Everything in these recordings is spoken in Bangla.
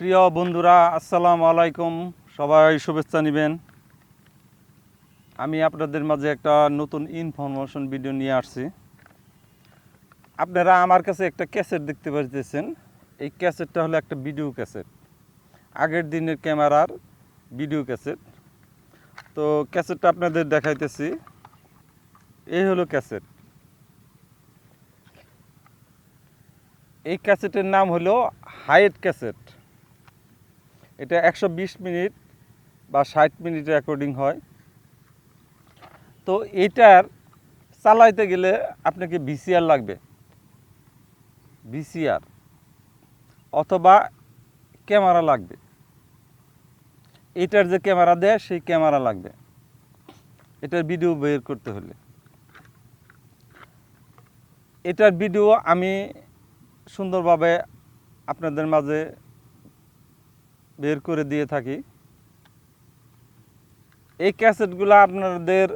প্রিয় বন্ধুরা, আসসালাম আলাইকুম। সবাই শুভেচ্ছা নেবেন। আমি আপনাদের মাঝে একটা নতুন ইনফরমেশন ভিডিও নিয়ে আসছি। আপনারা আমার কাছে একটা ক্যাসেট দেখতে পাচ্ছেন এই ক্যাসেটটা হলো একটা ভিডিও ক্যাসেট আগের দিনের ক্যামেরার ভিডিও ক্যাসেট তো ক্যাসেটটা আপনাদের দেখাইতেছি। এই হলো ক্যাসেট এই ক্যাসেটের নাম হলো হাইট ক্যাসেট এটা একশো বিশ মিনিট বা ষাট মিনিট রেকর্ডিং হয়। তো এটার চালাইতে গেলে আপনাকে ভিসিআর লাগবে। ভিসিআর অথবা ক্যামেরা লাগবে। এটার যে ক্যামেরা দেয়, সেই ক্যামেরা লাগবে। এটার ভিডিও বের করতে হলে। এটার ভিডিও আমি সুন্দরভাবে আপনাদের মাঝে বের করে দিয়ে থাকি। এই ক্যাসেটগুলো আপনাদের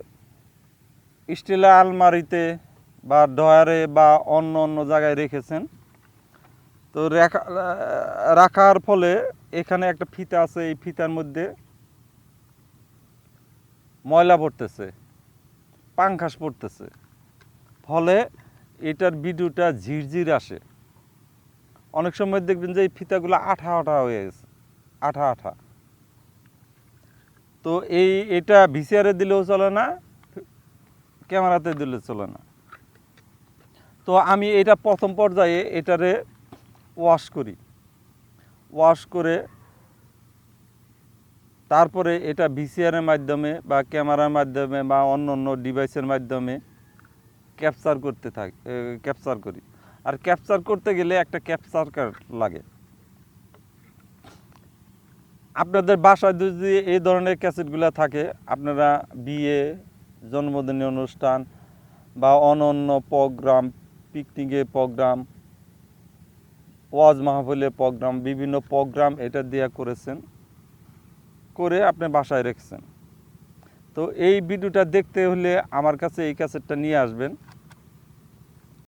স্টিলের আলমারিতে বা ডয়ারে বা অন্য অন্য জায়গায় রেখেছেন। তো রেখা, রাখার ফলে এখানে একটা ফিতা আছে, এই ফিতার মধ্যে ময়লা পড়তেছে, পাংখাস পড়তেছে। ফলে এটার ভিডিওটা ঝিরঝির আসে। অনেক সময় দেখবেন যে এই ফিতাগুলো আঠা আঠা হয়ে গেছে। আঠা আঠা। তো এই, এটা ভিসিআরে দিলেও চলে না, ক্যামেরাতে দিলে চলে না। তো আমি এটা প্রথম পর্যায়ে এটারে ওয়াশ করি। ওয়াশ করে তারপরে এটা ভিসিআরের মাধ্যমে বা ক্যামেরার মাধ্যমে বা অন্য অন্য ডিভাইসের মাধ্যমে ক্যাপচার করতে থাকি ক্যাপচার করি। আর ক্যাপচার করতে গেলে একটা ক্যাপচার কার্ড লাগে। আপনাদের বাসায় যদি এই ধরনের ক্যাসেটগুলো থাকে, আপনারা বিয়ে জন্মদিনের অনুষ্ঠান বা অনন্য প্রোগ্রাম, পিকনিকের প্রোগ্রাম, ওয়াজ মাহফিলের প্রোগ্রাম, বিভিন্ন প্রোগ্রাম এটা দেওয়া করেছেন, করে আপনি বাসায় রেখেছেন। তো এই ভিডিওটা দেখতে হলে আমার কাছে এই ক্যাসেটটা নিয়ে আসবেন।